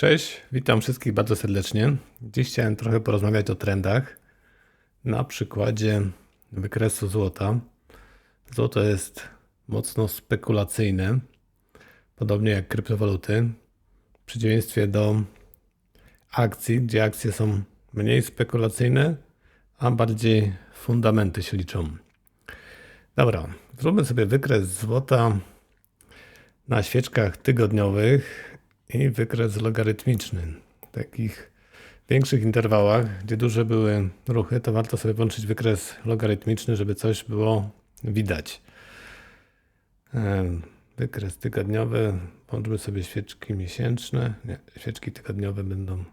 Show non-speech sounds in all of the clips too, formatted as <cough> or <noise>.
Cześć, witam wszystkich bardzo serdecznie. Dziś chciałem trochę porozmawiać o trendach na przykładzie wykresu złota. Złoto jest mocno spekulacyjne, podobnie jak kryptowaluty, w przeciwieństwie do akcji, gdzie akcje są mniej spekulacyjne, a bardziej fundamenty się liczą. Dobra, zróbmy sobie wykres złota na świeczkach tygodniowych i wykres logarytmiczny. W takich większych interwałach, gdzie duże były ruchy, to warto sobie włączyć wykres logarytmiczny, żeby coś było widać. Wykres tygodniowy, włączmy sobie świeczki miesięczne. Nie, świeczki tygodniowe będą,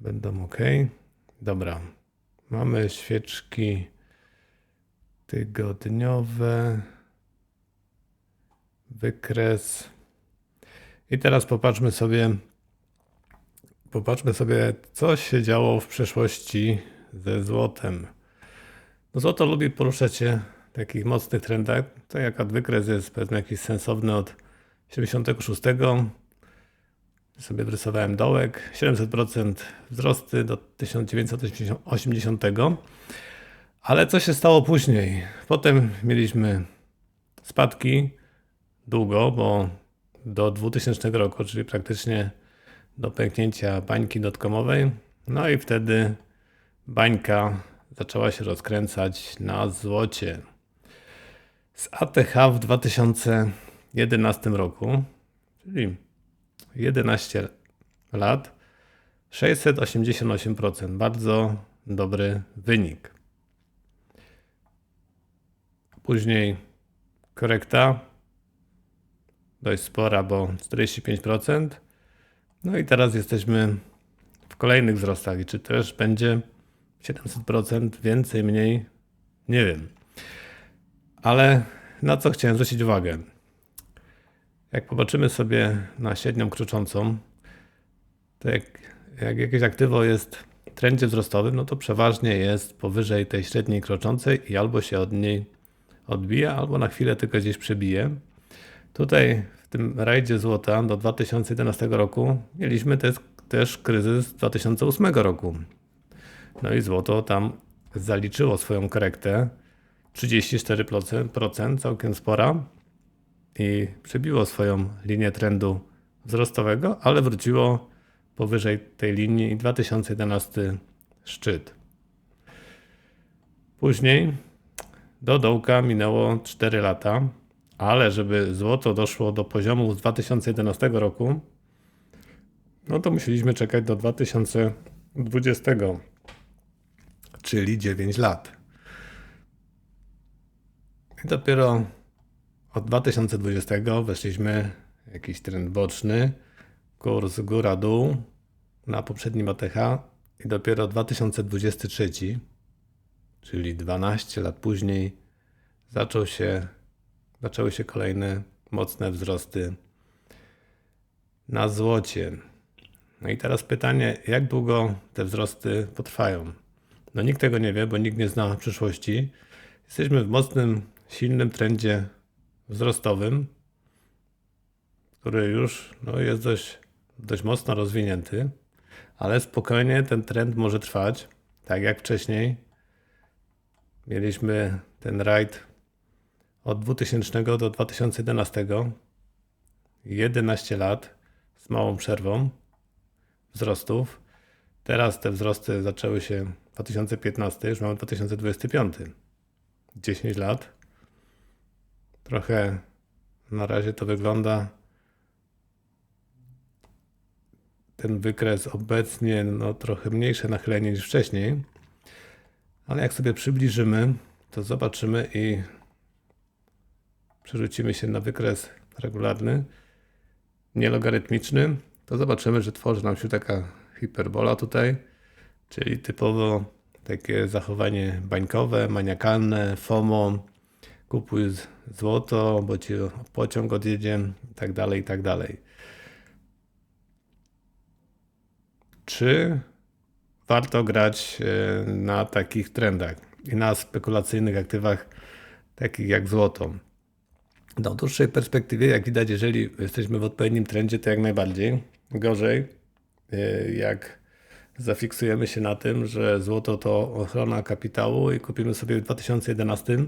będą ok. Dobra, mamy świeczki tygodniowe. Wykres i teraz popatrzmy sobie, popatrzmy sobie, co się działo w przeszłości ze złotem. No złoto lubi poruszać się w takich mocnych trendach. To jak wykres jest powiedzmy jakiś sensowny od 76. Sobie wrysowałem dołek, 700% wzrosty do 1980. Ale co się stało później? Potem mieliśmy spadki długo, bo do 2000 roku, czyli praktycznie do pęknięcia bańki dotkomowej. No i wtedy bańka zaczęła się rozkręcać na złocie. Z ATH w 2011 roku, czyli 11 lat, 688%. Bardzo dobry wynik. Później korekta dość spora, bo 45%. No i teraz jesteśmy w kolejnych wzrostach i czy też będzie 700% więcej, mniej, nie wiem. Ale na co chciałem zwrócić uwagę? Jak popatrzymy sobie na średnią kruczącą, to jak, jak jakieś aktywo jest w trendzie wzrostowym, no to przeważnie jest powyżej tej średniej kroczącej i albo się od niej odbija, albo na chwilę tylko gdzieś przebije. Tutaj w tym rajdzie złota do 2011 roku mieliśmy też, też kryzys 2008 roku. No i złoto tam zaliczyło swoją korektę 34%, całkiem spora i przebiło swoją linię trendu wzrostowego, ale wróciło powyżej tej linii i 2011 szczyt. Później do dołka minęło 4 lata ale żeby złoto doszło do poziomu z 2011 roku, no to musieliśmy czekać do 2020, czyli 9 lat. I dopiero od 2020 weszliśmy w jakiś trend boczny, kurs góra-dół na poprzednim ATH i dopiero 2023, czyli 12 lat później, zaczął się zaczęły się kolejne mocne wzrosty na złocie. No i teraz pytanie, jak długo te wzrosty potrwają? No nikt tego nie wie, bo nikt nie zna przyszłości. Jesteśmy w mocnym, silnym trendzie wzrostowym, który już no, jest dość, dość mocno rozwinięty, ale spokojnie ten trend może trwać, tak jak wcześniej. Mieliśmy ten rajd od 2000 do 2011 11 lat z małą przerwą wzrostów. Teraz te wzrosty zaczęły się w 2015, już mamy 2025. 10 lat. Trochę na razie to wygląda ten wykres obecnie no, trochę mniejsze nachylenie niż wcześniej, ale jak sobie przybliżymy, to zobaczymy i przerzucimy się na wykres regularny, nielogarytmiczny, to zobaczymy, że tworzy nam się taka hiperbola tutaj, czyli typowo takie zachowanie bańkowe, maniakalne, FOMO, kupuj złoto, bo ci pociąg odjedzie i tak dalej, tak dalej. Czy warto grać e, na takich trendach i na spekulacyjnych aktywach takich jak złoto? No, dłuższej perspektywie, jak widać, jeżeli jesteśmy w odpowiednim trendzie, to jak najbardziej. Gorzej, yy, jak zafiksujemy się na tym, że złoto to ochrona kapitału i kupimy sobie w 2011,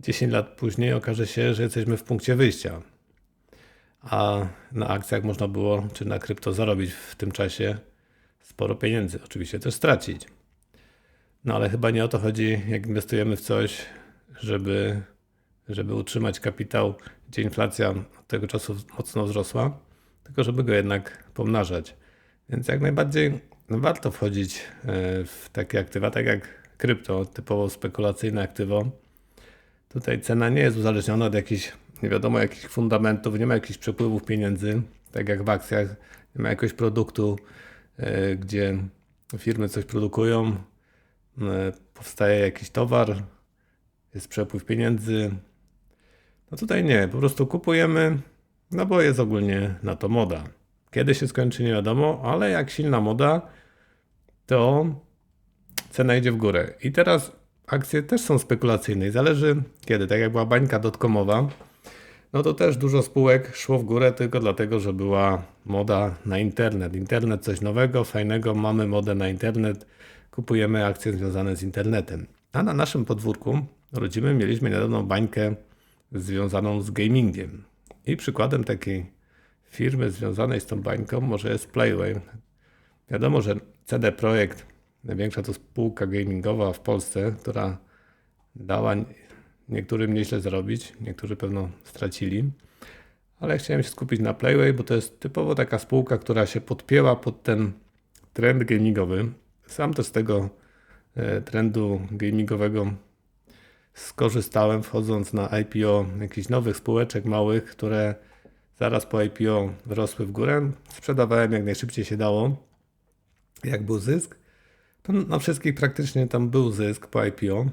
10 lat później okaże się, że jesteśmy w punkcie wyjścia. A na akcjach można było, czy na krypto zarobić w tym czasie sporo pieniędzy. Oczywiście też stracić. No ale chyba nie o to chodzi, jak inwestujemy w coś, żeby, żeby utrzymać kapitał, gdzie inflacja od tego czasu mocno wzrosła, tylko żeby go jednak pomnażać. Więc jak najbardziej warto wchodzić e, w takie aktywa, tak jak krypto, typowo spekulacyjne aktywo. Tutaj cena nie jest uzależniona od jakichś, nie wiadomo jakich fundamentów, nie ma jakichś przepływów pieniędzy, tak jak w akcjach, nie ma jakiegoś produktu, e, gdzie firmy coś produkują, e, powstaje jakiś towar, jest przepływ pieniędzy. No tutaj nie, po prostu kupujemy, no bo jest ogólnie na to moda. Kiedy się skończy, nie wiadomo, ale jak silna moda, to cena idzie w górę. I teraz akcje też są spekulacyjne i zależy kiedy. Tak jak była bańka dotkomowa, no to też dużo spółek szło w górę tylko dlatego, że była moda na internet. Internet coś nowego, fajnego, mamy modę na internet, kupujemy akcje związane z internetem. A na naszym podwórku rodzimy mieliśmy niedawno bańkę związaną z gamingiem. I przykładem takiej firmy związanej z tą bańką może jest Playway. Wiadomo, że CD Projekt, największa to spółka gamingowa w Polsce, która dała niektórym nieźle zarobić, niektórzy pewno stracili. Ale chciałem się skupić na Playway, bo to jest typowo taka spółka, która się podpięła pod ten trend gamingowy. Sam też z tego e, trendu gamingowego skorzystałem, wchodząc na IPO jakichś nowych spółeczek małych, które zaraz po IPO rosły w górę. Sprzedawałem jak najszybciej się dało jak był zysk, to na wszystkich praktycznie tam był zysk po IPO.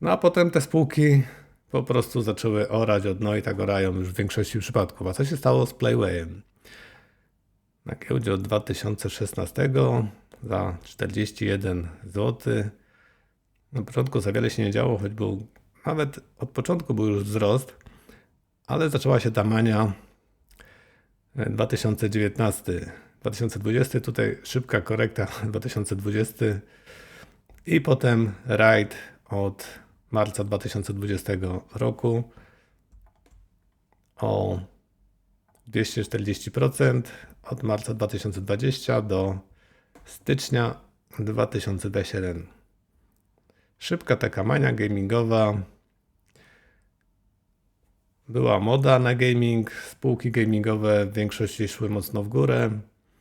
No a potem te spółki po prostu zaczęły orać od no i tak orają już w większości przypadków. A co się stało z Playwayem? Na giełdzie od 2016 za 41 zł. Na początku za wiele się nie działo, choć był nawet od początku był już wzrost, ale zaczęła się ta mania 2019 2020, tutaj szybka korekta <laughs> 2020 i potem rajd od marca 2020 roku o 240% od marca 2020 do stycznia 2021. Szybka taka mania gamingowa. Była moda na gaming, spółki gamingowe w większości szły mocno w górę.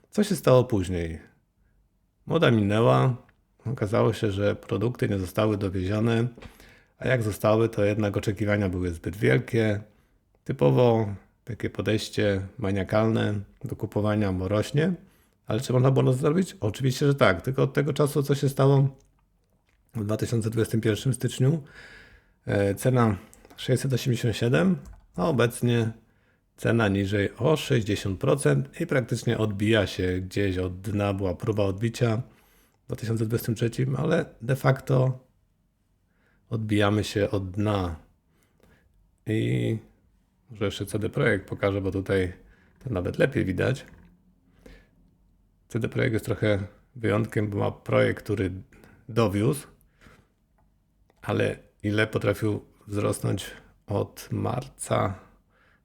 Co się stało później? Moda minęła, okazało się, że produkty nie zostały dowiezione, a jak zostały, to jednak oczekiwania były zbyt wielkie. Typowo takie podejście maniakalne do kupowania rośnie, ale czy można było to zrobić? Oczywiście, że tak, tylko od tego czasu, co się stało w 2021 styczniu, e, cena 687, a obecnie cena niżej o 60% i praktycznie odbija się gdzieś od dna. Była próba odbicia w 2023, ale de facto odbijamy się od dna. I może jeszcze CD Projekt pokażę, bo tutaj to nawet lepiej widać. CD Projekt jest trochę wyjątkiem, bo ma projekt, który dowiózł, ale ile potrafił wzrosnąć od marca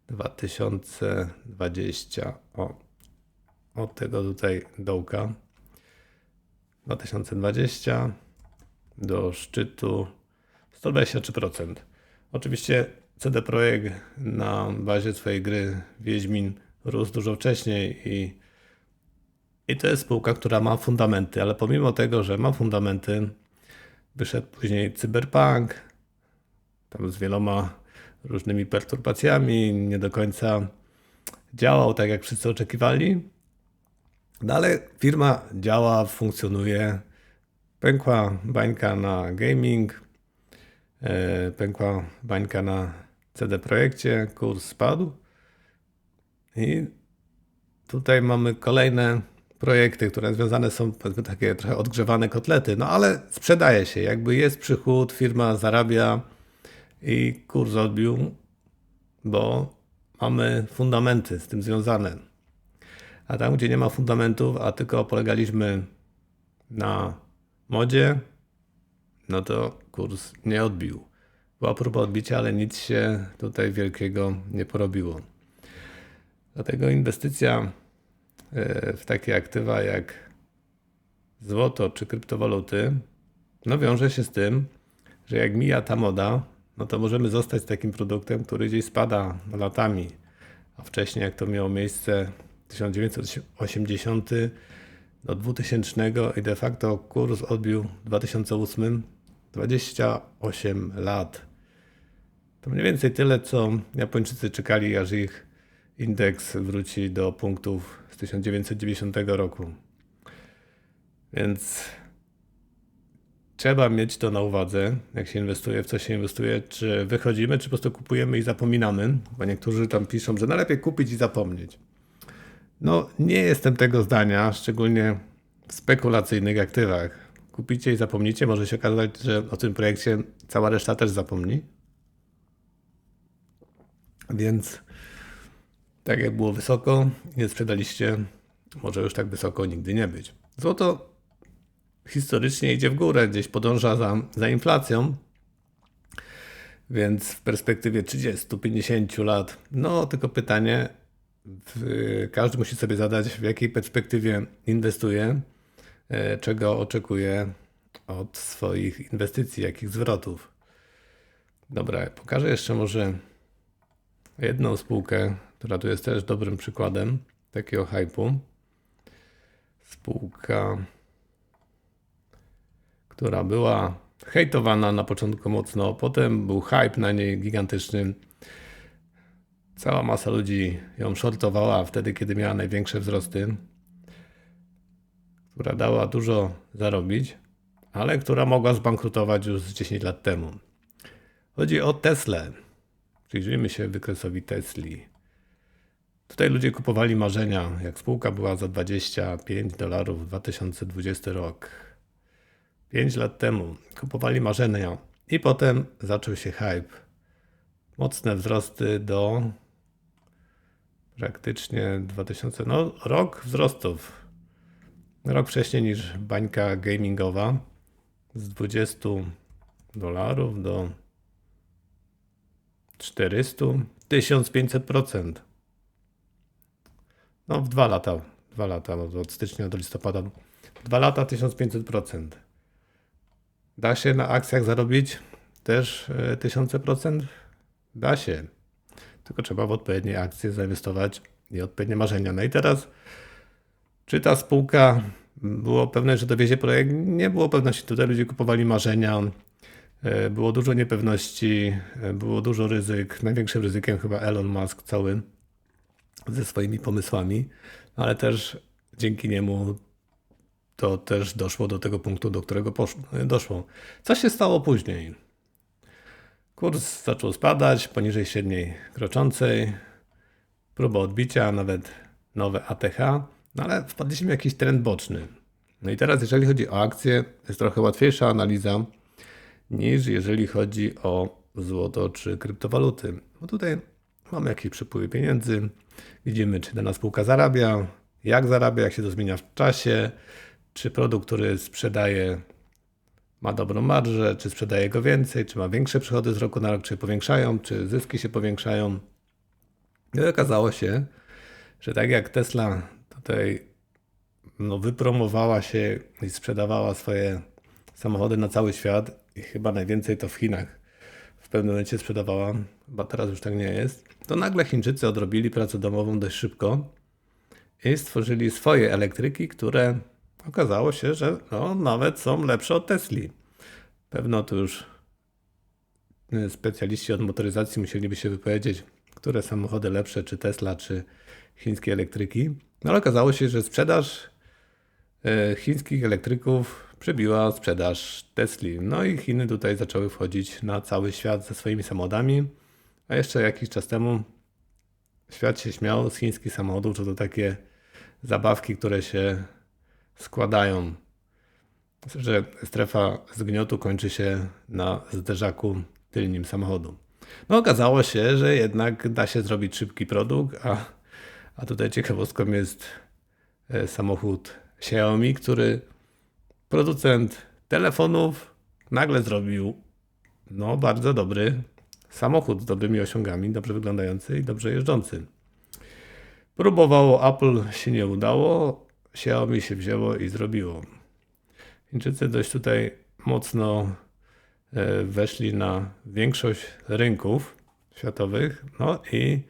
2020. O, od tego tutaj dołka. 2020 do szczytu 123%. Oczywiście CD Projekt na bazie swojej gry Wiedźmin rósł dużo wcześniej i, i to jest spółka, która ma fundamenty, ale pomimo tego, że ma fundamenty, wyszedł później Cyberpunk, tam z wieloma różnymi perturbacjami, nie do końca działał tak, jak wszyscy oczekiwali. No ale firma działa, funkcjonuje. Pękła bańka na gaming, e, pękła bańka na CD Projekcie, kurs spadł. I tutaj mamy kolejne projekty, które związane są, powiedzmy, takie trochę odgrzewane kotlety, no ale sprzedaje się, jakby jest przychód, firma zarabia, i kurs odbił. bo mamy fundamenty z tym związane. A tam, gdzie nie ma fundamentów, a tylko polegaliśmy na modzie, no to kurs nie odbił. Była próba odbicia, ale nic się tutaj wielkiego nie porobiło. Dlatego inwestycja w takie aktywa jak złoto czy kryptowaluty, no wiąże się z tym, że jak mija ta moda, no to możemy zostać takim produktem, który gdzieś spada latami. A wcześniej, jak to miało miejsce 1980 do 2000 i de facto kurs odbił w 2008 28 lat. To mniej więcej tyle, co Japończycy czekali, aż ich indeks wróci do punktów z 1990 roku. Więc trzeba mieć to na uwadze, jak się inwestuje, w co się inwestuje, czy wychodzimy, czy po prostu kupujemy i zapominamy, bo niektórzy tam piszą, że najlepiej kupić i zapomnieć. No, nie jestem tego zdania, szczególnie w spekulacyjnych aktywach. Kupicie i zapomnicie, może się okazać, że o tym projekcie cała reszta też zapomni. Więc tak jak było wysoko, nie sprzedaliście, może już tak wysoko nigdy nie być. Złoto historycznie idzie w górę, gdzieś podąża za, za inflacją, więc w perspektywie 30-50 lat, no tylko pytanie, każdy musi sobie zadać, w jakiej perspektywie inwestuje, e, czego oczekuje od swoich inwestycji, jakich zwrotów. Dobra, pokażę jeszcze może jedną spółkę, która tu jest też dobrym przykładem takiego hypu. Spółka, która była hejtowana na początku mocno, potem był hype na niej gigantyczny. Cała masa ludzi ją shortowała wtedy, kiedy miała największe wzrosty, która dała dużo zarobić, ale która mogła zbankrutować już 10 lat temu. Chodzi o Tesla. Przyjrzyjmy się wykresowi Tesli. Tutaj ludzie kupowali marzenia, jak spółka była za 25 dolarów w 2020 rok. 5 lat temu kupowali marzenia i potem zaczął się hype. Mocne wzrosty do praktycznie 2000, no rok wzrostów. Rok wcześniej niż bańka gamingowa z 20 dolarów do 400, 1500%. No w dwa lata, dwa lata, od stycznia do listopada. Dwa lata 1500%. Da się na akcjach zarobić też e, tysiące procent? Da się. Tylko trzeba w odpowiednie akcje zainwestować i odpowiednie marzenia. No i teraz, czy ta spółka było pewne, że dowiezie projekt? Nie było pewności. Tutaj ludzie kupowali marzenia. E, było dużo niepewności, e, było dużo ryzyk. Największym ryzykiem chyba Elon Musk cały ze swoimi pomysłami, ale też dzięki niemu to też doszło do tego punktu, do którego poszło, doszło. Co się stało później? Kurs zaczął spadać poniżej średniej kroczącej, próba odbicia, nawet nowe ATH, no ale wpadliśmy w jakiś trend boczny. No i teraz, jeżeli chodzi o akcje, jest trochę łatwiejsza analiza niż jeżeli chodzi o złoto czy kryptowaluty. Bo tutaj mamy jakieś przepływy pieniędzy, widzimy, czy dana spółka zarabia, jak zarabia, jak się to zmienia w czasie, czy produkt, który sprzedaje, ma dobrą marżę, czy sprzedaje go więcej, czy ma większe przychody z roku na rok, czy powiększają, czy zyski się powiększają. I okazało się, że tak jak Tesla tutaj no, wypromowała się i sprzedawała swoje samochody na cały świat i chyba najwięcej to w Chinach w pewnym momencie sprzedawała, bo teraz już tak nie jest, to nagle Chińczycy odrobili pracę domową dość szybko i stworzyli swoje elektryki, które okazało się, że no, nawet są lepsze od Tesli. Pewno to już y, specjaliści od motoryzacji musieliby się wypowiedzieć, które samochody lepsze, czy Tesla, czy chińskie elektryki. No ale okazało się, że sprzedaż y, chińskich elektryków przebiła sprzedaż Tesli. No i Chiny tutaj zaczęły wchodzić na cały świat ze swoimi samochodami. A jeszcze jakiś czas temu świat się śmiał z chińskich samochodów, że to takie zabawki, które się składają, że strefa zgniotu kończy się na zderzaku tylnym samochodu. No okazało się, że jednak da się zrobić szybki produkt, a, a tutaj ciekawostką jest e, samochód Xiaomi, który producent telefonów nagle zrobił no bardzo dobry samochód z dobrymi osiągami, dobrze wyglądający i dobrze jeżdżący. Próbowało Apple, się nie udało, Xiaomi się wzięło i zrobiło. Chińczycy dość tutaj mocno e, weszli na większość rynków światowych. No i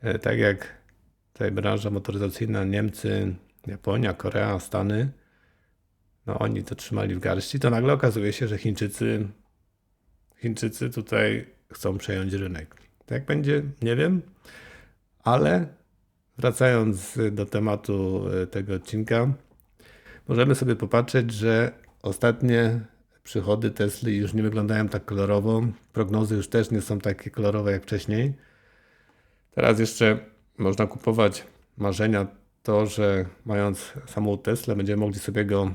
e, tak jak tutaj branża motoryzacyjna, Niemcy, Japonia, Korea, Stany, no oni to trzymali w garści, to nagle okazuje się, że Chińczycy, Chińczycy tutaj chcą przejąć rynek. Tak będzie, nie wiem, ale wracając do tematu e, tego odcinka, możemy sobie popatrzeć, że ostatnie przychody Tesla już nie wyglądają tak kolorowo. Prognozy już też nie są takie kolorowe jak wcześniej. Teraz jeszcze można kupować marzenia to, że mając samochód Tesla będziemy mogli sobie go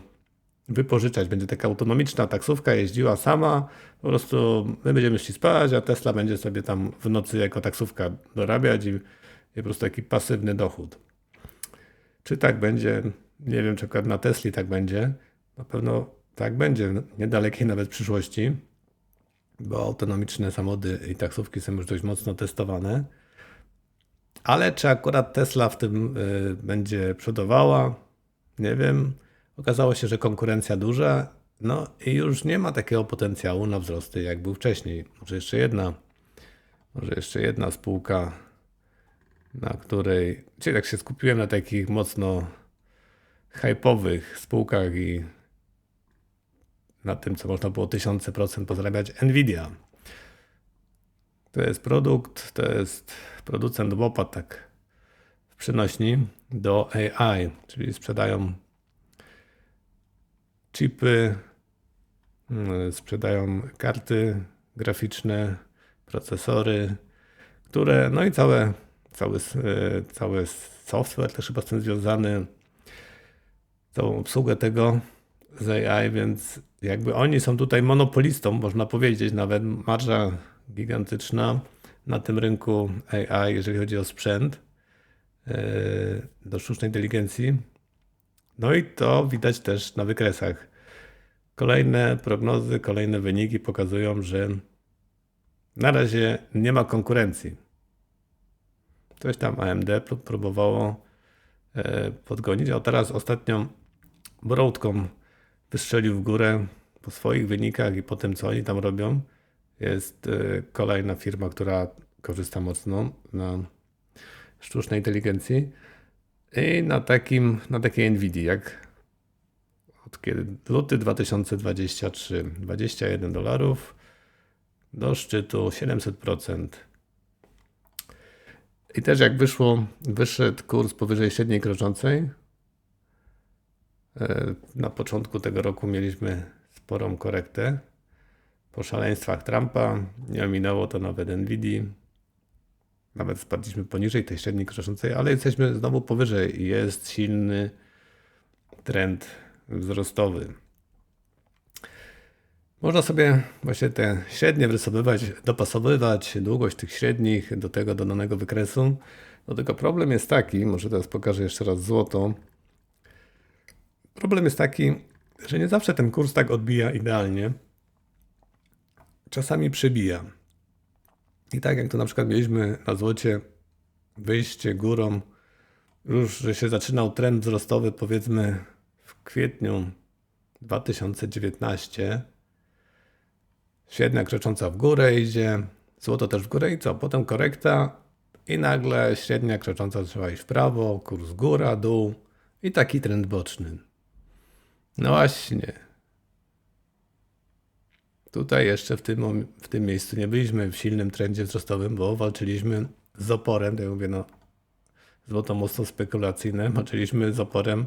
wypożyczać. Będzie taka autonomiczna taksówka jeździła sama. Po prostu my będziemy szli spać, a Tesla będzie sobie tam w nocy jako taksówka dorabiać i, i po prostu taki pasywny dochód. Czy tak będzie? Nie wiem, czy na Tesli tak będzie. Na pewno tak będzie w niedalekiej nawet przyszłości, bo autonomiczne samochody i taksówki są już dość mocno testowane. Ale czy akurat Tesla w tym y, będzie przodowała? Nie wiem. Okazało się, że konkurencja duża, no i już nie ma takiego potencjału na wzrosty, jak był wcześniej. Może jeszcze jedna, może jeszcze jedna spółka, na której, czyli tak się skupiłem na takich mocno hype'owych spółkach i na tym, co można było tysiące procent pozarabiać, Nvidia. To jest produkt, to jest producent łopat tak w przynośni do AI, czyli sprzedają chipy, mm, sprzedają karty graficzne, procesory, które, no i całe, cały, e, cały software też chyba z tym związany, całą obsługę tego z AI, więc jakby oni są tutaj monopolistą, można powiedzieć, nawet marża gigantyczna na tym rynku AI, jeżeli chodzi o sprzęt e, do sztucznej inteligencji. No i to widać też na wykresach. Kolejne prognozy, kolejne wyniki pokazują, że na razie nie ma konkurencji. Coś tam AMD próbowało e, podgonić, a teraz ostatnio Broadcom wystrzelił w górę po swoich wynikach i po tym, co oni tam robią. Jest e, kolejna firma, która korzysta mocno na sztucznej inteligencji i na takim, na takiej Nvidia, jak od kiedy luty 2023, 21 dolarów do szczytu 700%. I też jak wyszło, wyszedł kurs powyżej średniej kroczącej, e, na początku tego roku mieliśmy sporą korektę. Po szaleństwach Trumpa nie ominęło to nawet Nvidia. Nawet spadliśmy poniżej tej średniej kroczącej, ale jesteśmy znowu powyżej jest silny trend wzrostowy. Można sobie właśnie te średnie wyrysowywać, dopasowywać długość tych średnich do tego do danego wykresu. No tylko problem jest taki, może teraz pokażę jeszcze raz złoto. Problem jest taki, że nie zawsze ten kurs tak odbija idealnie. Czasami przebija. I tak jak to na przykład mieliśmy na złocie wyjście górą, już że się zaczynał trend wzrostowy powiedzmy w kwietniu 2019. Średnia krocząca w górę idzie, złoto też w górę i co? Potem korekta i nagle średnia krocząca trzeba iść w prawo, kurs góra, dół i taki trend boczny. No właśnie. Tutaj jeszcze w tym, w tym miejscu nie byliśmy w silnym trendzie wzrostowym, bo walczyliśmy z oporem, tak mówię, no złoto mocno spekulacyjne, <laughs> walczyliśmy z oporem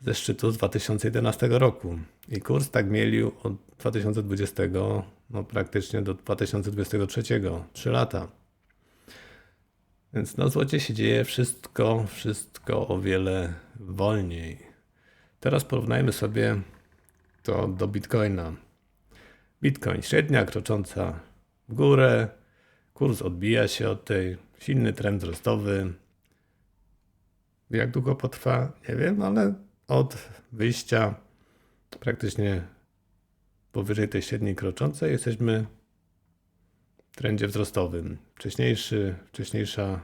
ze szczytu z 2011 roku. I kurs tak mielił od 2020 no praktycznie do 2023, 3 lata. Więc na złocie się dzieje wszystko, wszystko o wiele wolniej. Teraz porównajmy sobie to do Bitcoina. Bitcoin średnia krocząca w górę, Kurs odbija się od tej, silny trend wzrostowy. Jak długo potrwa? Nie wiem, ale od wyjścia praktycznie powyżej tej średniej kroczącej jesteśmy w trendzie wzrostowym. Wcześniejszy, wcześniejsza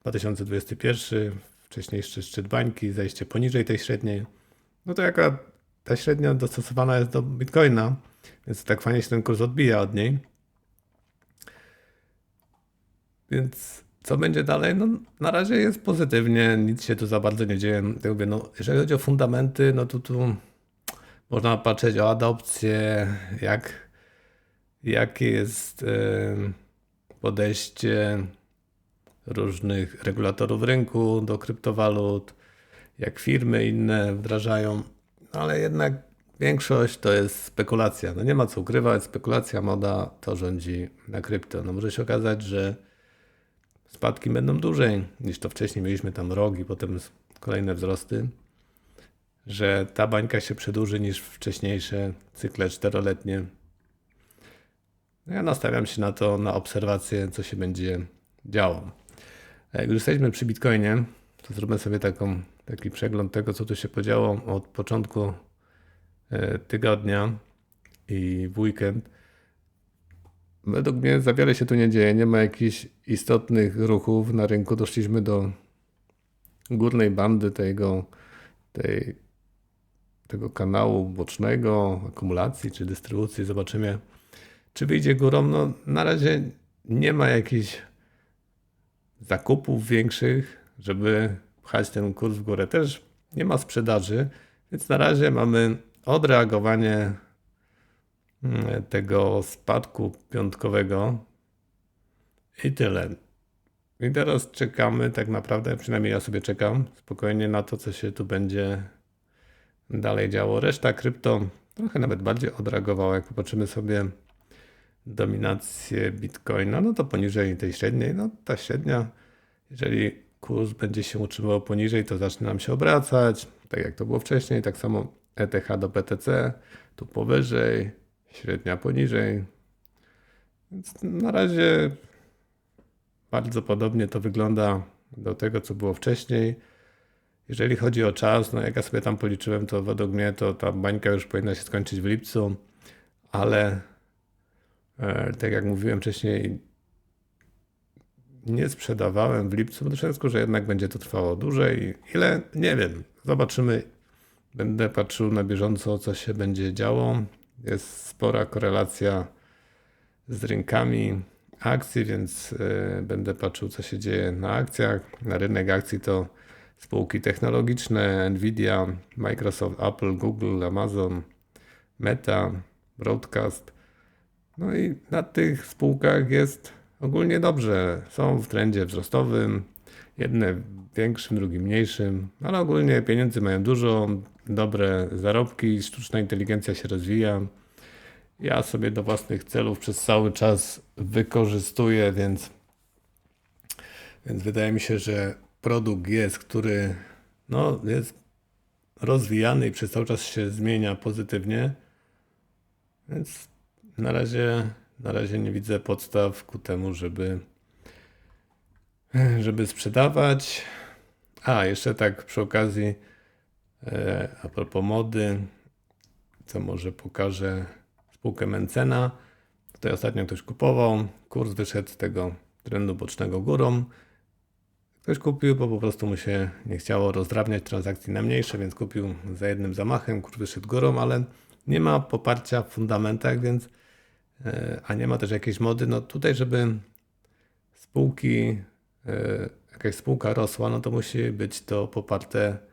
2021, wcześniejszy szczyt bańki, zejście poniżej tej średniej. No to jaka ta średnia dostosowana jest do Bitcoina, więc tak fajnie się ten kurs odbija od niej. Więc co będzie dalej? No, na razie jest pozytywnie, nic się tu za bardzo nie dzieje. Ja mówię, no, jeżeli chodzi o fundamenty, no to tu można patrzeć o adopcję, jak, jakie jest podejście różnych regulatorów rynku do kryptowalut, jak firmy inne wdrażają, no, ale jednak większość to jest spekulacja. No nie ma co ukrywać, spekulacja, moda to rządzi na krypto. No może się okazać, że spadki będą dłużej niż to wcześniej. Mieliśmy tam rok i potem kolejne wzrosty, że ta bańka się przedłuży niż wcześniejsze cykle czteroletnie. No ja nastawiam się na to, na obserwację, co się będzie działo. A jak już jesteśmy przy Bitcoinie, to zróbmy sobie taką, taki przegląd tego, co tu się podziało od początku e, tygodnia i w weekend. Według mnie za wiele się tu nie dzieje, nie ma jakichś istotnych ruchów na rynku. Doszliśmy do górnej bandy tego, tej, tego kanału bocznego, akumulacji czy dystrybucji. Zobaczymy, czy wyjdzie górą. No, na razie nie ma jakichś zakupów większych, żeby pchać ten kurs w górę. Też nie ma sprzedaży, więc na razie mamy odreagowanie mm, tego spadku piątkowego i tyle. I teraz czekamy, tak naprawdę, przynajmniej ja sobie czekam spokojnie na to, co się tu będzie dalej działo. Reszta krypto trochę nawet bardziej odreagowała. Jak popatrzymy sobie dominację Bitcoina, no to poniżej tej średniej, no ta średnia, jeżeli kurs będzie się utrzymywał poniżej, to zacznie nam się obracać, tak jak to było wcześniej, tak samo ETH do BTC, tu powyżej, średnia poniżej. Więc na razie bardzo podobnie to wygląda do tego, co było wcześniej. Jeżeli chodzi o czas, no jak ja sobie tam policzyłem, to według mnie to ta bańka już powinna się skończyć w lipcu, ale e, tak jak mówiłem wcześniej, nie sprzedawałem w lipcu, bo troszeczkę, że jednak będzie to trwało dłużej. Ile? Nie wiem. Zobaczymy. Będę patrzył na bieżąco, co się będzie działo. Jest spora korelacja z rynkami akcji, więc y, będę patrzył, co się dzieje na akcjach. Na rynek akcji to spółki technologiczne, Nvidia, Microsoft, Apple, Google, Amazon, Meta, Broadcast. No i na tych spółkach jest ogólnie dobrze. Są w trendzie wzrostowym, jedne większym, drugi mniejszym, ale ogólnie pieniędzy mają dużo, dobre zarobki, sztuczna inteligencja się rozwija. Ja sobie do własnych celów przez cały czas wykorzystuję, więc, więc wydaje mi się, że produkt jest, który no, jest rozwijany i przez cały czas się zmienia pozytywnie. Więc na razie, na razie nie widzę podstaw ku temu, żeby, żeby sprzedawać. A, jeszcze tak przy okazji, a propos mody, co może pokażę spółkę Mencena. Tutaj ostatnio ktoś kupował, kurs wyszedł z tego trendu bocznego górą. Ktoś kupił, bo po prostu mu się nie chciało rozdrabniać transakcji na mniejsze, więc kupił za jednym zamachem, kurs wyszedł górą, ale nie ma poparcia w fundamentach, więc e, a nie ma też jakiejś mody. No tutaj, żeby spółki, e, jakaś spółka rosła, no to musi być to poparte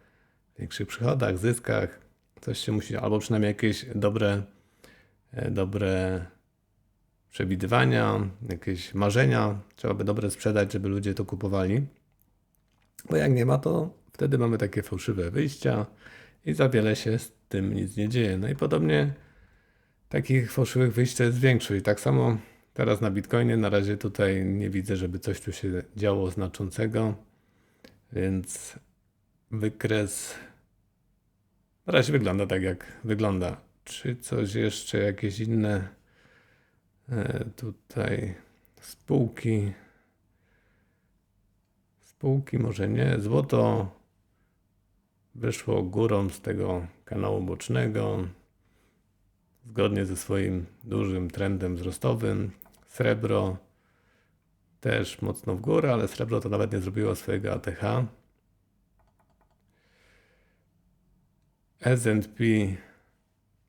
większych przychodach, zyskach. Coś się musi, albo przynajmniej jakieś dobre E, dobre przewidywania, jakieś marzenia, trzeba by dobre sprzedać, żeby ludzie to kupowali. Bo jak nie ma, to wtedy mamy takie fałszywe wyjścia i za wiele się z tym nic nie dzieje. No i podobnie takich fałszywych wyjść jest większość. Tak samo teraz na Bitcoinie na razie tutaj nie widzę, żeby coś tu się działo znaczącego, więc wykres na razie wygląda tak, jak wygląda. Czy coś jeszcze, jakieś inne e, tutaj Spółki. Spółki może nie. Złoto wyszło górą z tego kanału bocznego. Zgodnie ze swoim dużym trendem wzrostowym. Srebro też mocno w górę, ale srebro to nawet nie zrobiło swojego ATH. S&P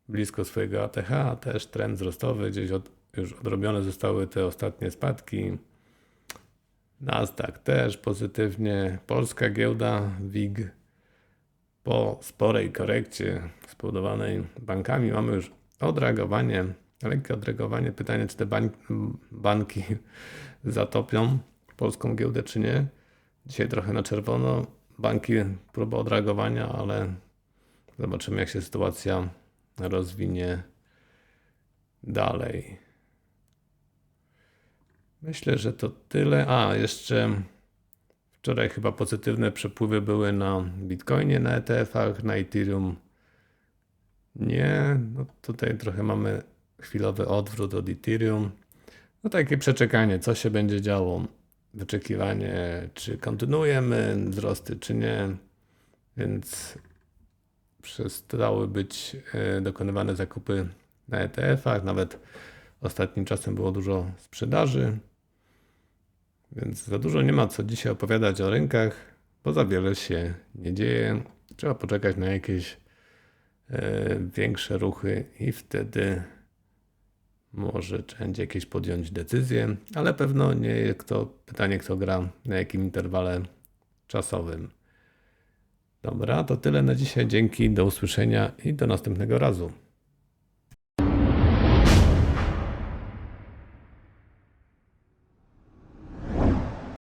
blisko swojego ATH, też trend wzrostowy, gdzieś od, już odrobione zostały te ostatnie spadki. Nasdaq też pozytywnie, polska giełda WIG po sporej korekcie spowodowanej bankami mamy już odreagowanie, lekkie odreagowanie. Pytanie, czy te bań, banki <laughs> zatopią polską giełdę, czy nie. Dzisiaj trochę na czerwono. Banki próba odreagowania, ale zobaczymy, jak się sytuacja rozwinie dalej. Myślę, że to tyle. A, jeszcze wczoraj chyba pozytywne przepływy były na Bitcoinie, na ETF-ach, na Ethereum. Nie, no tutaj trochę mamy chwilowy odwrót od Ethereum. No takie przeczekanie, co się będzie działo. Wyczekiwanie, czy kontynuujemy wzrosty, czy nie. Więc przestały być e, dokonywane zakupy na ETF-ach. Nawet ostatnim czasem było dużo sprzedaży. Więc za dużo nie ma co dzisiaj opowiadać o rynkach, bo za wiele się nie dzieje. Trzeba poczekać na jakieś e, większe ruchy i wtedy może będzie jakieś podjąć decyzje, ale pewno nie jest to pytanie, kto gra na jakim interwale czasowym. Dobra, to tyle na dzisiaj. Dzięki, do usłyszenia i do następnego razu.